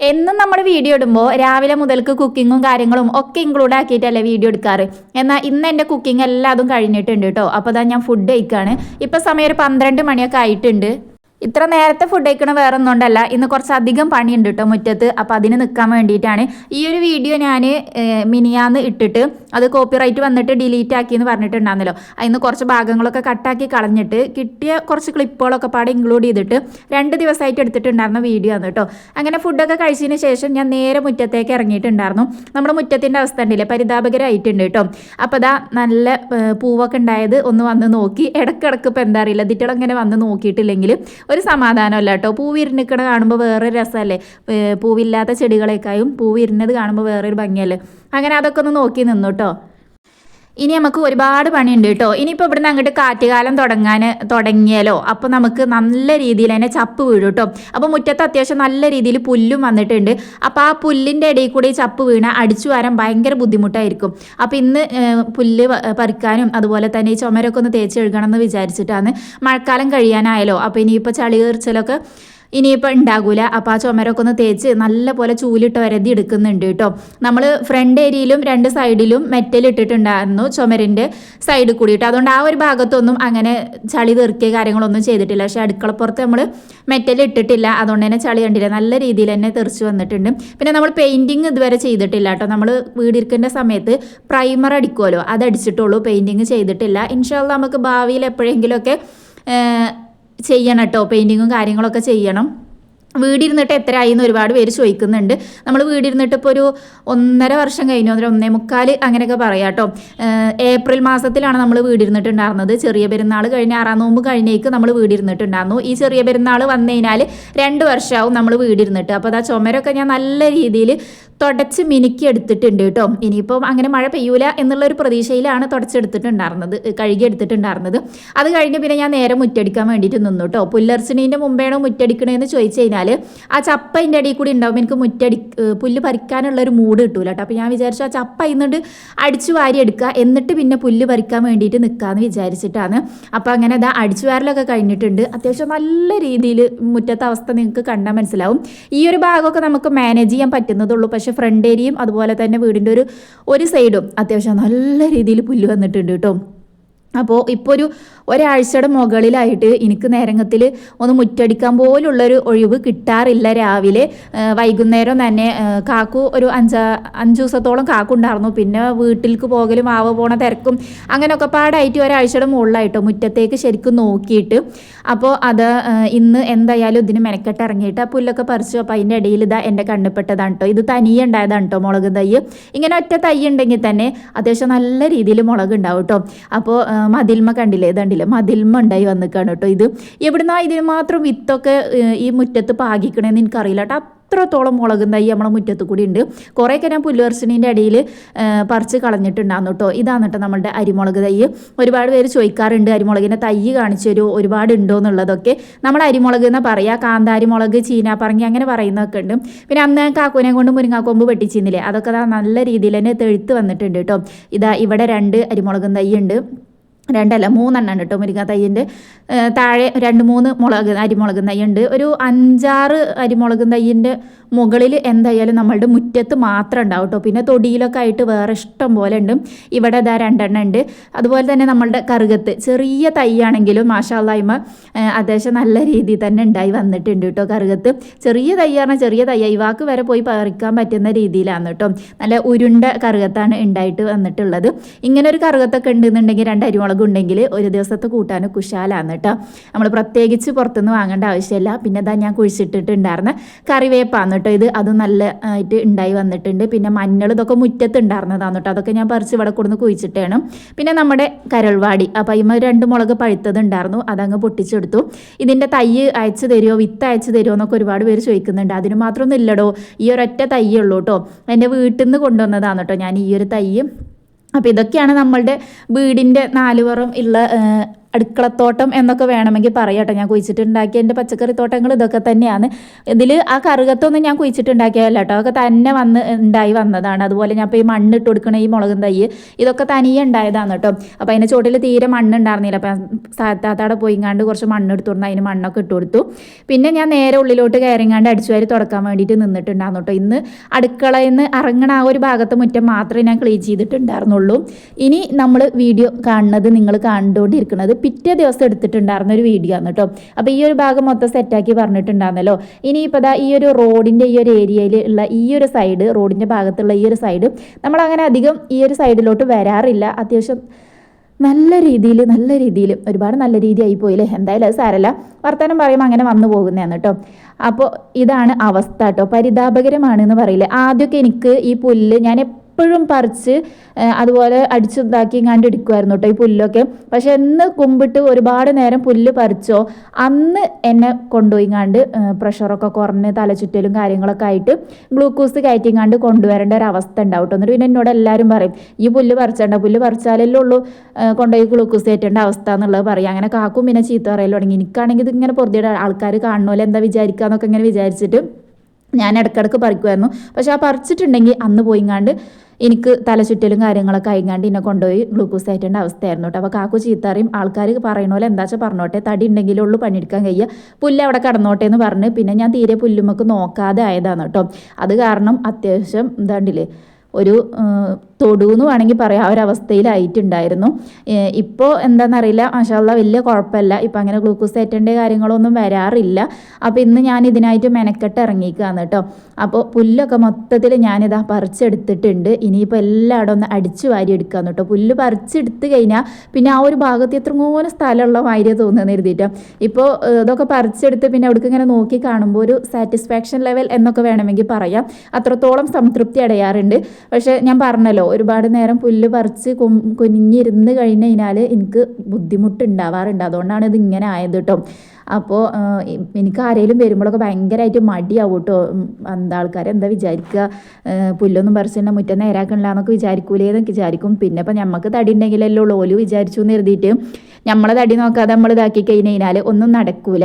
എന്നും നമ്മൾ വീഡിയോ ഇടുമ്പോൾ രാവിലെ മുതൽക്ക് കുക്കിങ്ങും കാര്യങ്ങളും ഒക്കെ ഇൻക്ലൂഡ് ആക്കിയിട്ടല്ലേ വീഡിയോ എടുക്കാറ്. എന്നാൽ ഇന്ന് എന്റെ കുക്കിംഗ് എല്ലാതും കഴിഞ്ഞിട്ടുണ്ട് കേട്ടോ അപ്പോൾ അതാ ഞാൻ ഫുഡ് കഴിക്കുകയാണ് ഇപ്പോൾ സമയം ഒരു പന്ത്രണ്ട് മണിയൊക്കെ ആയിട്ടുണ്ട്. ഇത്ര നേരത്തെ ഫുഡ് കഴിക്കണ വേറെ ഒന്നുകൊണ്ടല്ല ഇന്ന് കുറച്ചധികം പണിയുണ്ട് കേട്ടോ മുറ്റത്ത്. അപ്പോൾ അതിന് നിൽക്കാൻ വേണ്ടിയിട്ടാണ്. ഈ ഒരു വീഡിയോ ഞാൻ മിനിയാന്ന് ഇട്ടിട്ട് അത് കോപ്പിറൈറ്റ് വന്നിട്ട് ഡിലീറ്റ് ആക്കി എന്ന് പറഞ്ഞിട്ടുണ്ടായിരുന്നല്ലോ. അതിന് കുറച്ച് ഭാഗങ്ങളൊക്കെ കട്ടാക്കി കളഞ്ഞിട്ട് കിട്ടിയ കുറച്ച് ക്ലിപ്പുകളൊക്കെ പാടെ ഇൻക്ലൂഡ് ചെയ്തിട്ട് രണ്ട് ദിവസമായിട്ട് എടുത്തിട്ടുണ്ടായിരുന്ന വീഡിയോ ആണ് കേട്ടോ അങ്ങനെ ഫുഡൊക്കെ കഴിച്ചതിന് ശേഷം ഞാൻ നേരെ മുറ്റത്തേക്ക് ഇറങ്ങിയിട്ടുണ്ടായിരുന്നു. നമ്മുടെ മുറ്റത്തിന്റെ അവസ്ഥ ഉണ്ടല്ലേ പരിതാപകരമായിട്ടുണ്ട് കേട്ടോ അപ്പോൾ അതാ നല്ല പൂവൊക്കെ ഉണ്ടായത് ഒന്ന് വന്ന് നോക്കി. ഇടക്കിടക്ക് ഇപ്പോൾ എന്താ അറിയില്ല ഇതിറ്റളങ്ങനെ വന്ന് നോക്കിയിട്ടില്ലെങ്കിൽ ഒരു സമാധാനമല്ല കേട്ടോ. പൂ വിരിഞ്ഞിക്കണ കാണുമ്പോൾ വേറൊരു രസമല്ലേ? പൂവില്ലാത്ത ചെടികളേക്കായും പൂ വിരിഞ്ഞത് കാണുമ്പോൾ വേറൊരു ഭംഗിയല്ലേ? അങ്ങനെ അതൊക്കെ ഒന്ന് നോക്കി നിന്നു കേട്ടോ. ഇനി നമുക്ക് ഒരുപാട് പണിയുണ്ട് കേട്ടോ. ഇനിയിപ്പോൾ ഇവിടുന്ന് അങ്ങോട്ട് കാറ്റുകാലം തുടങ്ങാൻ തുടങ്ങിയാലോ? അപ്പോൾ നമുക്ക് നല്ല രീതിയിൽ തന്നെ ചപ്പ് വീഴും കേട്ടോ. അപ്പോൾ മുറ്റത്ത് അത്യാവശ്യം നല്ല രീതിയിൽ പുല്ലും വന്നിട്ടുണ്ട്. അപ്പോൾ ആ പുല്ലിന്റെ ഇടയിൽ കൂടി ചപ്പ് വീണ അടിച്ചു വരാൻ ഭയങ്കര ബുദ്ധിമുട്ടായിരിക്കും. അപ്പോൾ ഇന്ന് പുല്ല് പറിക്കാനും അതുപോലെ തന്നെ ഈ ചുമരൊക്കെ ഒന്ന് തേച്ച് കഴുകണം എന്ന് വിചാരിച്ചിട്ടാണ് മഴക്കാലം കഴിയാനായാലോ അപ്പോൾ ഇനിയിപ്പോൾ ചളി കീർച്ചലൊക്കെ ഇനിയിപ്പോൾ ഉണ്ടാകൂല അപ്പോൾ ആ ചുമരൊക്കെ ഒന്ന് തേച്ച് നല്ലപോലെ ചൂലിട്ട് വരതി എടുക്കുന്നുണ്ട് കേട്ടോ. നമ്മൾ ഫ്രണ്ട് ഏരിയയിലും രണ്ട് സൈഡിലും മെറ്റൽ ഇട്ടിട്ടുണ്ടായിരുന്നു ചുമരിന്റെ സൈഡിൽ കൂടിയിട്ട് അതുകൊണ്ട് ആ ഒരു ഭാഗത്തൊന്നും അങ്ങനെ ചളി തീർക്കിയ കാര്യങ്ങളൊന്നും ചെയ്തിട്ടില്ല. പക്ഷേ അടുക്കളപ്പുറത്ത് നമ്മൾ മെറ്റൽ ഇട്ടിട്ടില്ല. അതുകൊണ്ട് തന്നെ ചളി കണ്ടില്ല. നല്ല രീതിയിൽ തന്നെ തെറിച്ച് വന്നിട്ടുണ്ട്. പിന്നെ നമ്മൾ പെയിന്റിങ് ഇതുവരെ ചെയ്തിട്ടില്ല കേട്ടോ. നമ്മൾ വീടിരിക്കേണ്ട സമയത്ത് പ്രൈമർ അടിക്കുമല്ലോ അതടിച്ചിട്ടുള്ളൂ. പെയിന്റിങ് ചെയ്തിട്ടില്ല. ഇൻഷാല്ല നമുക്ക് ഭാവിയിൽ എപ്പോഴെങ്കിലുമൊക്കെ ചെയ്യണം കേട്ടോ പെയിന്റിങ്ങും കാര്യങ്ങളൊക്കെ ചെയ്യണം. വീടിരുന്നിട്ട് എത്ര ആയി എന്ന് ഒരുപാട് പേര് ചോദിക്കുന്നുണ്ട്. നമ്മൾ വീടിരുന്നിട്ട് ഇപ്പോൾ ഒരു ഒന്നര വർഷം കഴിഞ്ഞു ഒന്നര ഒന്നേ മുക്കാൽ അങ്ങനെയൊക്കെ പറയാം കേട്ടോ. ഏപ്രിൽ മാസത്തിലാണ് നമ്മൾ വീടിരുന്നിട്ടുണ്ടായിരുന്നത്. ചെറിയ പെരുന്നാൾ കഴിഞ്ഞ് ആറാം നോമ്പ് കഴിഞ്ഞേക്ക് നമ്മൾ വീടിരുന്നിട്ടുണ്ടായിരുന്നു. ഈ ചെറിയ പെരുന്നാൾ വന്നു കഴിഞ്ഞാൽ രണ്ട് വർഷമാവും നമ്മൾ വീടിരുന്നിട്ട്. അപ്പോൾ അതാ ചുമരൊക്കെ ഞാൻ നല്ല രീതിയിൽ തുടച്ച് മിനുക്കി എടുത്തിട്ടുണ്ട് കേട്ടോ. ഇനിയിപ്പം അങ്ങനെ മഴ പെയ്യൂല എന്നുള്ളൊരു പ്രതീക്ഷയിലാണ് തുടച്ചെടുത്തിട്ടുണ്ടായിരുന്നത് കഴുകി എടുത്തിട്ടുണ്ടായിരുന്നത് അത് കഴിഞ്ഞ് പിന്നെ ഞാൻ നേരെ മുറ്റടിക്കാൻ വേണ്ടിയിട്ട് നിന്നു കേട്ടോ. പുല്ലർച്ചണീന്റെ മുമ്പേണോ മുറ്റടിക്കണേന്ന് ചോദിച്ചു കഴിഞ്ഞാൽ ആ ചപ്പ അതിന്റെ ഇടയിൽ കൂടി ഉണ്ടാവും. എനിക്ക് മുറ്റടി പുല്ല് പറിക്കാനുള്ള ഒരു മൂഡ് കിട്ടൂല കേട്ടോ അപ്പോൾ ഞാൻ വിചാരിച്ചു ആ ചപ്പ ഇന്നിട്ട് അടിച്ചു വാരി എടുക്കുക എന്നിട്ട് പിന്നെ പുല്ല് പറിക്കാൻ വേണ്ടിയിട്ട് നിൽക്കാമെന്ന് വിചാരിച്ചിട്ടാണ്. അപ്പോൾ അങ്ങനെ അത് അടിച്ചു വാരലൊക്കെ കഴിഞ്ഞിട്ടുണ്ട്. അത്യാവശ്യം നല്ല രീതിയിൽ മുറ്റത്തെ അവസ്ഥ നിങ്ങൾക്ക് കണ്ടാൽ മനസ്സിലാവും. ഈ ഒരു ഭാഗമൊക്കെ നമുക്ക് മാനേജ് ചെയ്യാൻ പറ്റുന്നതുള്ളൂ. പക്ഷേ ഫ്രണ്ട് ഏരിയയും അതുപോലെ തന്നെ വീടിന്റെ ഒരു ഒരു സൈഡും അത്യാവശ്യം നല്ല രീതിയിൽ പുല്ല് വന്നിട്ടുണ്ട് കേട്ടോ അപ്പോൾ ഇപ്പോൾ ഒരു ഒരാഴ്ചയുടെ മുകളിലായിട്ട് എനിക്ക് നേരങ്ങത്തിൽ ഒന്ന് മുറ്റടിക്കാൻ പോലുള്ളൊരു ഒഴിവ് കിട്ടാറില്ല രാവിലെ. വൈകുന്നേരം തന്നെ കാക്കു ഒരു അഞ്ചാ അഞ്ച് ദിവസത്തോളം കാക്കു ഉണ്ടായിരുന്നു. പിന്നെ വീട്ടിലേക്ക് പോകലും ആവ പോണ തിരക്കും അങ്ങനെയൊക്കെ പാടായിട്ട് ഒരാഴ്ചയുടെ മുകളിലായിട്ടോ മുറ്റത്തേക്ക് ശരിക്കും നോക്കിയിട്ട്. അപ്പോൾ അത് ഇന്ന് എന്തായാലും ഇതിന് മെനക്കെട്ട് ഇറങ്ങിയിട്ട് ആ പുല്ലൊക്കെ പറിച്ചു അപ്പോൾ അതിന്റെ ഇടയിൽ ഇതാ എന്റെ കണ്ണുപ്പെട്ടതാണ് കേട്ടോ ഇത് തനിയെ ഉണ്ടായതാണ് കേട്ടോ മുളക് തൈ. ഇങ്ങനെ ഒറ്റ തൈ ഉണ്ടെങ്കിൽ തന്നെ അത്യാവശ്യം നല്ല രീതിയിൽ മുളക് ഉണ്ടാവും കേട്ടോ അപ്പോൾ മതിൽമ കണ്ടില്ലേ? ഇതണ്ടില്ലേ? മതിൽമ ഉണ്ടായി വന്നിക്കാണ് കേട്ടോ ഇത്. എവിടുന്നാ ഇതിന് മാത്രം വിത്തൊക്കെ ഈ മുറ്റത്ത് പാകിക്കണേന്ന് എനിക്കറിയില്ല കേട്ടോ. അത്രത്തോളം മുളകും തൈ നമ്മളെ മുറ്റത്ത് കൂടി ഉണ്ട്. കുറേയൊക്കെ ഞാൻ പുല്ലുവർച്ചനീന്റെ ഇടയിൽ പറിച്ച് കളഞ്ഞിട്ടുണ്ടായിരുന്നു കേട്ടോ. ഇതാണ് കേട്ടോ നമ്മളുടെ അരിമുളക് തൈ. ഒരുപാട് പേര് ചോദിക്കാറുണ്ട് അരിമുളകിന്റെ തൈ കാണിച്ചു തരുമോ ഒരുപാട് ഉണ്ടോ എന്നുള്ളതൊക്കെ. നമ്മൾ അരിമുളക് എന്ന് പറയുക കാന്താരിമുളക് ചീനാപ്പറങ്ങി അങ്ങനെ പറയുന്നതൊക്കെ ഉണ്ട്. പിന്നെ അന്ന് കാക്കൂനെ കൊണ്ട് മുരിങ്ങാക്കൊമ്പ് വെട്ടിച്ചിരുന്നില്ലേ? അതൊക്കെ നല്ല രീതിയിൽ തന്നെ തെഴുത്ത് വന്നിട്ടുണ്ട് കേട്ടോ. ഇതാ ഇവിടെ രണ്ട് അരിമുളകും തൈ ഉണ്ട്. രണ്ടല്ല മൂന്നെണ്ണം കേട്ടോ മുരിങ്ങ തൈയിന്റെ താഴെ രണ്ട് മൂന്ന് മുളക് അരിമുളക് തൈയുണ്ട് ഒരു അഞ്ചാറ് അരിമുളക് തൈയിന്റെ മുകളിൽ എന്തായാലും നമ്മളുടെ മുറ്റത്ത് മാത്രം ഉണ്ടാവും കേട്ടോ. പിന്നെ തൊടിയിലൊക്കെ ആയിട്ട് വേറെ ഇഷ്ടം പോലെ ഉണ്ട്. ഇവിടെ ഇതാ രണ്ടെണ്ണം ഉണ്ട്. അതുപോലെ തന്നെ നമ്മളുടെ കറുകത്ത് ചെറിയ തൈയാണെങ്കിലും മാഷാല്ലായ്മ അത്യാവശ്യം നല്ല രീതിയിൽ തന്നെ ഉണ്ടായി വന്നിട്ടുണ്ട് കേട്ടോ കറുകത്ത്. ചെറിയ തൈ ചെറിയ തൈ. ഇവാക്ക് വരെ പോയി പറിക്കാൻ പറ്റുന്ന രീതിയിലാണ് കേട്ടോ. നല്ല ഉരുണ്ട കറുകത്താണ് ഉണ്ടായിട്ട് വന്നിട്ടുള്ളത്. ഇങ്ങനെ ഒരു കറുകത്തൊക്കെ ഉണ്ടെന്നുണ്ടെങ്കിൽ രണ്ട് അരിമുളക് ഉണ്ടെങ്കിൽ ഒരു ദിവസത്തെ കൂട്ടാൻ കുശാലാണ് കേട്ടോ നമ്മൾ പ്രത്യേകിച്ച് പുറത്തുനിന്ന് വാങ്ങേണ്ട ആവശ്യമില്ല. പിന്നെ ഇതാ ഞാൻ കുഴിച്ചിട്ടിട്ടുണ്ടായിരുന്ന കറിവേപ്പാണ് കേട്ടോ ഇത് അത് നല്ല ആയിട്ട് ഉണ്ടായി വന്നിട്ടുണ്ട്. പിന്നെ മഞ്ഞൾ ഇതൊക്കെ മുറ്റത്ത് ഉണ്ടായിരുന്നതാണ് കേട്ടോ അതൊക്കെ ഞാൻ പറിച്ച് ഇവിടെ കൊടുന്ന് കുഴിച്ചിട്ടാണ്. പിന്നെ നമ്മുടെ കരൾവാടി. അപ്പം അതിമ രണ്ട് മുളക് പഴുത്തത് ഉണ്ടായിരുന്നു അതങ്ങ് പൊട്ടിച്ചെടുത്തു. ഇതിന്റെ തൈ അയച്ചു തരുമോ വിത്ത് അയച്ചു തരുമോ എന്നൊക്കെ ഒരുപാട് പേര് ചോദിക്കുന്നുണ്ട്. അതിന് മാത്രമൊന്നും ഇല്ലടോ. ഈ ഒരൊറ്റ തൈയേ ഉള്ളൂ കേട്ടോ എന്റെ വീട്ടിൽ നിന്ന് കൊണ്ടുവന്നതാണ് കേട്ടോ ഞാൻ ഈ ഒരു തൈ അപ്പോൾ ഇതൊക്കെയാണ് നമ്മളുടെ വീടിന്റെ നാലുപുറം ഉള്ള അടുക്കളത്തോട്ടം എന്നൊക്കെ വേണമെങ്കിൽ പറയാട്ടോ. ഞാൻ കുഴിച്ചിട്ടുണ്ടാക്കിയ എന്റെ പച്ചക്കറി തോട്ടങ്ങൾ ഇതൊക്കെ തന്നെയാണ്. ഇതിൽ ആ കറുകത്തൊന്നും ഞാൻ കുഴിച്ചിട്ടുണ്ടാക്കിയതല്ല കേട്ടോ അതൊക്കെ തന്നെ വന്ന് ഉണ്ടായി വന്നതാണ്. അതുപോലെ ഞാൻ ഇപ്പോൾ ഈ മണ്ണ് ഇട്ട് കൊടുക്കണ ഈ മുളകും തൈ ഇതൊക്കെ തനിയെ ഉണ്ടായതാണ് കേട്ടോ. അപ്പോൾ അതിന്റെ ചോട്ടിൽ തീരെ മണ്ണ് ഉണ്ടായിരുന്നില്ല. അപ്പം താത്താടെ പോയിങ്ങാണ്ട് കുറച്ച് മണ്ണ് എടുത്തു കൊടുത്ത് അതിന് മണ്ണൊക്കെ ഇട്ട് കൊടുത്തു. പിന്നെ ഞാൻ നേരെ ഉള്ളിലോട്ട് കയറിങ്ങാണ്ട് അടിച്ചു വാരി തുടക്കാൻ വേണ്ടിയിട്ട് നിന്നിട്ടുണ്ടായിരുന്നു കേട്ടോ. ഇന്ന് അടുക്കളയിൽ നിന്ന് ഇറങ്ങണ ആ ഒരു ഭാഗത്ത് മുറ്റം മാത്രമേ ഞാൻ ക്ലീൻ ചെയ്തിട്ടുണ്ടായിരുന്നുള്ളൂ. ഇനി നമ്മൾ വീഡിയോ കാണുന്നത് നിങ്ങൾ കണ്ടുകൊണ്ടിരിക്കുന്നത് പിറ്റേ ദിവസം എടുത്തിട്ടുണ്ടായിരുന്ന ഒരു വീഡിയോ ആണ് കേട്ടോ അപ്പോൾ ഈ ഒരു ഭാഗം മൊത്തം സെറ്റാക്കി പറഞ്ഞിട്ടുണ്ടായിരുന്നല്ലോ. ഇനിയിപ്പോൾ ദാ ഈ ഒരു റോഡിന്റെ ഈ ഒരു ഏരിയയിൽ ഉള്ള ഈ ഒരു സൈഡ് റോഡിന്റെ ഭാഗത്തുള്ള ഈ ഒരു സൈഡ് നമ്മൾ അങ്ങനെ അധികം ഈ ഒരു സൈഡിലോട്ട് വരാറില്ല. അത്യാവശ്യം നല്ല രീതിയിൽ നല്ല രീതിയിൽ ഒരുപാട് നല്ല രീതി ആയി പോയില്ലേ? എന്തായാലും അത് സാരല്ല. വർത്തമാനം പറയുമ്പോൾ അങ്ങനെ വന്നു പോകുന്നതാണ് കേട്ടോ അപ്പോൾ ഇതാണ് അവസ്ഥ കേട്ടോ പരിതാപകരമാണ് എന്ന് പറയില്ലേ? ആദ്യമൊക്കെ എനിക്ക് ഈ പുല്ല് ഞാൻ എപ്പോഴും പറിച്ച് അതുപോലെ അടിച്ചുണ്ടാക്കി കണ്ടെടുക്കുമായിരുന്നു കണ്ട് കേട്ടോ ഈ പുല്ലൊക്കെ. പക്ഷെ എന്ന് കുമ്പിട്ട് ഒരുപാട് നേരം പുല്ല് പറിച്ചോ അന്ന് എന്നെ കൊണ്ടുപോയി കണ്ട് പ്രഷറൊക്കെ കുറഞ്ഞ് തലചുറ്റലും കാര്യങ്ങളൊക്കെ ആയിട്ട് ഗ്ലൂക്കോസ് കയറ്റി കയറ്റിങ്ങാണ്ട് കൊണ്ടുവരേണ്ട ഒരു അവസ്ഥ ഉണ്ടാവും കേട്ടോ എന്നിട്ട് പിന്നെ എന്നോട് എല്ലാവരും പറയും ഈ പുല്ല് പറിച്ചേണ്ട പുല്ല് പറിച്ചാലല്ലേ ഉള്ളൂ കൊണ്ടുപോയി ഗ്ലൂക്കോസ് കയറ്റേണ്ട അവസ്ഥ എന്നുള്ളത് പറയും. അങ്ങനെ കാക്കും പിന്നെ ചീത്ത പറയൽ തുടങ്ങി. എനിക്കാണെങ്കിൽ ഇത് ഇങ്ങനെ പൊറുതിയുടെ ആൾക്കാർ കാണുമല്ലോ എന്താ വിചാരിക്കുക എന്നൊക്കെ ഇങ്ങനെ വിചാരിച്ചിട്ട് ഞാൻ ഇടക്കിടക്ക് പറിക്കുമായിരുന്നു പക്ഷെ ആ പറിച്ചിട്ടുണ്ടെങ്കിൽ അന്ന് പോയിങ്ങാണ്ട് എനിക്ക് തലചുറ്റലും കാര്യങ്ങളൊക്കെ അയങ്ങാണ്ട് എന്നെ കൊണ്ടുപോയി ഗ്ലൂക്കോസ് ആയിട്ടേണ്ട അവസ്ഥയായിരുന്നു കേട്ടോ. അപ്പോൾ കാക്കു ചീത്താറിയും ആൾക്കാർ പറയണ പോലെ എന്താ വെച്ചാൽ പറഞ്ഞോട്ടെ തടി ഉണ്ടെങ്കിലേ ഉള്ളൂ പണിയെടുക്കാൻ കഴിയുക. പുല്ല് അവിടെ കടന്നോട്ടെ എന്ന് പറഞ്ഞ് പിന്നെ ഞാൻ തീരെ പുല്ലുമൊക്കെ നോക്കാതെ ആയതാണ് കേട്ടോ. അത് കാരണം അത്യാവശ്യം എന്താണ്ടില്ലേ ഒരു തൊടു എന്ന് വേണമെങ്കിൽ പറയാം. ആ ഒരു അവസ്ഥയിലായിട്ടുണ്ടായിരുന്നു. ഇപ്പോൾ എന്താണെന്നറിയില്ല മാഷാല്ല വലിയ കുഴപ്പമില്ല ഇപ്പം അങ്ങനെ ഗ്ലൂക്കോസ് ഏറ്റേണ്ട കാര്യങ്ങളൊന്നും വരാറില്ല. അപ്പോൾ ഇന്ന് ഞാൻ ഇതിനായിട്ട് മെനക്കെട്ട് ഇറങ്ങിക്കുകയാണ് കേട്ടോ അപ്പോൾ പുല്ലൊക്കെ മൊത്തത്തിൽ ഞാനിതാ പറിച്ചെടുത്തിട്ടുണ്ട്. ഇനിയിപ്പോൾ എല്ലായിടും ഒന്ന് അടിച്ചു വാരി എടുക്കാന്ന് കേട്ടോ പുല്ല് പറിച്ചെടുത്ത് കഴിഞ്ഞാൽ പിന്നെ ആ ഒരു ഭാഗത്ത് എത്രങ്ങോലും സ്ഥലമുള്ള മാതിരി തോന്നുന്നു എഴുതിയിട്ടോ ഇപ്പോൾ ഇതൊക്കെ പറിച്ചെടുത്ത് പിന്നെ അവിടേക്ക് ഇങ്ങനെ നോക്കി കാണുമ്പോൾ ഒരു സാറ്റിസ്ഫാക്ഷൻ ലെവൽ എന്നൊക്കെ വേണമെങ്കിൽ പറയാം. അത്രത്തോളം സംതൃപ്തി അടയാറുണ്ട്. പക്ഷേ ഞാൻ പറഞ്ഞല്ലോ ഒരുപാട് നേരം പുല്ല് പറിച്ച് കുനിഞ്ഞിരുന്ന് കഴിഞ്ഞ് കഴിഞ്ഞാൽ എനിക്ക് ബുദ്ധിമുട്ടുണ്ടാവാറുണ്ട്. അതുകൊണ്ടാണ് ഇത് ഇങ്ങനെ ആയത് കേട്ടോ അപ്പോൾ എനിക്ക് ആരെങ്കിലും വരുമ്പോഴൊക്കെ ഭയങ്കരമായിട്ട് മടിയാവും കേട്ടോ എന്താ ആൾക്കാർ എന്താ വിചാരിക്കുക പുല്ലൊന്നും പറിച്ചിട്ട് മുറ്റം നേരാക്കണില്ല എന്നൊക്കെ വിചാരിക്കൂലേ എന്നൊക്കെ വിചാരിക്കും. പിന്നെ ഇപ്പം നമുക്ക് തടി ഉണ്ടെങ്കിലല്ലോ ഓൽ വിചാരിച്ചു എന്ന് എഴുതിയിട്ട് നമ്മളെ തടി നോക്കാതെ നമ്മൾ ഇതാക്കി കഴിഞ്ഞ് കഴിഞ്ഞാൽ ഒന്നും നടക്കൂല.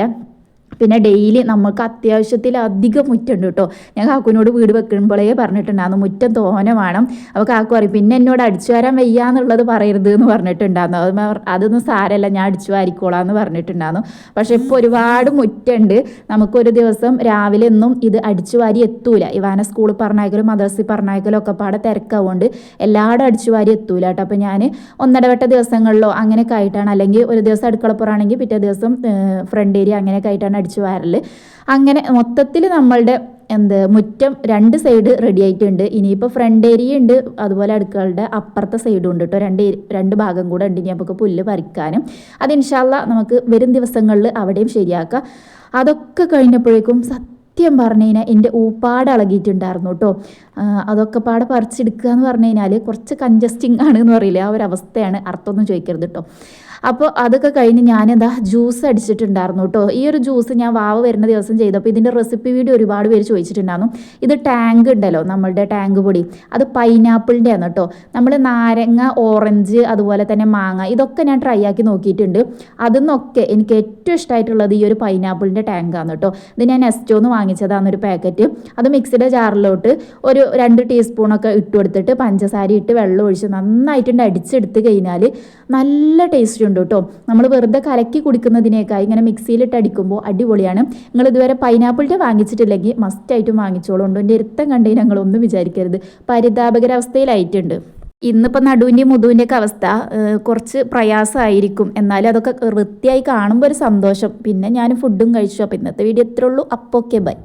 പിന്നെ ഡെയിലി നമുക്ക് അത്യാവശ്യത്തിൽ അധികം മുറ്റുണ്ട് കേട്ടോ. ഞാൻ കാക്കുവിനോട് വീട് വെക്കുമ്പോഴേ പറഞ്ഞിട്ടുണ്ടായിരുന്നു മുറ്റം തോന വേണം. അപ്പോൾ കാക്കു പറയും പിന്നെ എന്നോട് അടിച്ചു വരാൻ വയ്യ എന്നുള്ളത് പറയരുത് എന്ന് പറഞ്ഞിട്ടുണ്ടായിരുന്നു. അത് അതൊന്നും സാരമല്ല ഞാൻ അടിച്ചു വാരിക്കോളാം എന്ന് പറഞ്ഞിട്ടുണ്ടായിരുന്നു. പക്ഷേ ഇപ്പോൾ ഒരുപാട് മുറ്റുണ്ട് നമുക്കൊരു ദിവസം രാവിലെ ഒന്നും ഇത് അടിച്ചു വാരി എത്തൂല. ഇവാന സ്കൂളിൽ പറഞ്ഞയക്കലും മദ്രസി പറഞ്ഞയക്കലും ഒക്കെ പാടെ തിരക്കാവുകൊണ്ട് എല്ലായിടും അടിച്ചു വാരി എത്തൂല കേട്ടോ. അപ്പോൾ ഞാൻ ഒന്നിടവട്ട ദിവസങ്ങളിലോ അങ്ങനെയൊക്കെ ആയിട്ടാണ്. അല്ലെങ്കിൽ ഒരു ദിവസം അടുക്കളപ്പുറാണെങ്കിൽ പിറ്റേ ദിവസം ഫ്രണ്ട് ഏരിയ അങ്ങനെയൊക്കെ ആയിട്ടാണ് അടിച്ചു വാരൽ അങ്ങനെ മൊത്തത്തിൽ നമ്മളുടെ എന്ത് മുറ്റം രണ്ട് സൈഡ് റെഡി ആയിട്ടുണ്ട്. ഇനിയിപ്പോൾ ഫ്രണ്ട് ഏരിയ ഉണ്ട്. അതുപോലെ അടുക്കളുടെ അപ്പുറത്തെ സൈഡും ഉണ്ട് കേട്ടോ രണ്ട് രണ്ട് ഭാഗം കൂടെ ഉണ്ട് ഇനി നമുക്ക് പുല്ല് പറിക്കാനും. അത് ഇൻഷാല്ല നമുക്ക് വരും ദിവസങ്ങളിൽ അവിടെയും ശരിയാക്കാം. അതൊക്കെ കഴിഞ്ഞപ്പോഴേക്കും സത്യം പറഞ്ഞു കഴിഞ്ഞാൽ എന്റെ ഊപ്പാട് ഇളകിയിട്ടുണ്ടായിരുന്നു കേട്ടോ അതൊക്കെ പാടെ പറിച്ചെടുക്കുക എന്ന് പറഞ്ഞു കഴിഞ്ഞാൽ കുറച്ച് കഞ്ചസ്റ്റിംഗ് ആണ് എന്ന് പറയില്ല? ആ ഒരു അവസ്ഥയാണ്. അർത്ഥമൊന്നും ചോദിക്കരുത് കേട്ടോ അപ്പോൾ അതൊക്കെ കഴിഞ്ഞ് ഞാനെന്താ ജ്യൂസ് അടിച്ചിട്ടുണ്ടായിരുന്നു കേട്ടോ ഈ ഒരു ജ്യൂസ് ഞാൻ വാവ് വരുന്ന ദിവസം ചെയ്തപ്പോൾ ഇതിന്റെ റെസിപ്പി വീഡിയോ ഒരുപാട് പേര് ചോദിച്ചിട്ടുണ്ടായിരുന്നു. ഇത് ടാങ്ക് ഉണ്ടല്ലോ നമ്മളുടെ ടാങ്ക് പൊടി. അത് പൈനാപ്പിളിന്റെ ആണ് കേട്ടോ നമ്മൾ നാരങ്ങ ഓറഞ്ച് അതുപോലെ തന്നെ മാങ്ങ ഇതൊക്കെ ഞാൻ ട്രൈ ആക്കി നോക്കിയിട്ടുണ്ട്. അതിൽ നിന്നൊക്കെ എനിക്ക് ഏറ്റവും ഇഷ്ടമായിട്ടുള്ളത് ഈ ഒരു പൈനാപ്പിളിന്റെ ടാങ്കാണ് കേട്ടോ ഇത് ഞാൻ നെസ്റ്റോന്ന് വാങ്ങിച്ചതാണ് ഒരു പാക്കറ്റ് അത് മിക്സിയുടെ ജാറിലോട്ട് ഒരു രണ്ട് ടീസ്പൂണൊക്കെ ഇട്ട് കൊടുത്തിട്ട് പഞ്ചസാര ഇട്ട് വെള്ളം ഒഴിച്ച് നന്നായിട്ടുണ്ട് അടിച്ചെടുത്ത് കഴിഞ്ഞാൽ നല്ല ടേസ്റ്റ് ഉണ്ട് കേട്ടോ നമ്മൾ വെറുതെ കലക്കി കുടിക്കുന്നതിനേക്കായി ഇങ്ങനെ മിക്സിയിലിട്ട് അടിക്കുമ്പോൾ അടിപൊളിയാണ്. നിങ്ങൾ ഇതുവരെ പൈനാപ്പിളിന്റെ വാങ്ങിച്ചിട്ടില്ലെങ്കിൽ മസ്റ്റായിട്ടും വാങ്ങിച്ചോളൂ. ഉണ്ട്? എന്റെ ഇരുത്തം കണ്ടേ ഞങ്ങളൊന്നും വിചാരിക്കരുത്. പരിതാപകരാവസ്ഥയിലായിട്ടുണ്ട്. ഇന്നിപ്പോൾ നടുവിന്റെയും മുതുവിന്റെ ഒക്കെ അവസ്ഥ കുറച്ച് പ്രയാസമായിരിക്കും. എന്നാലും അതൊക്കെ വൃത്തിയായി കാണുമ്പോൾ ഒരു സന്തോഷം. പിന്നെ ഞാൻ ഫുഡും കഴിച്ചു. അപ്പോൾ ഇന്നത്തെ വീഡിയോ എത്രയുള്ളൂ അപ്പോൾ ഓക്കെ ബൈ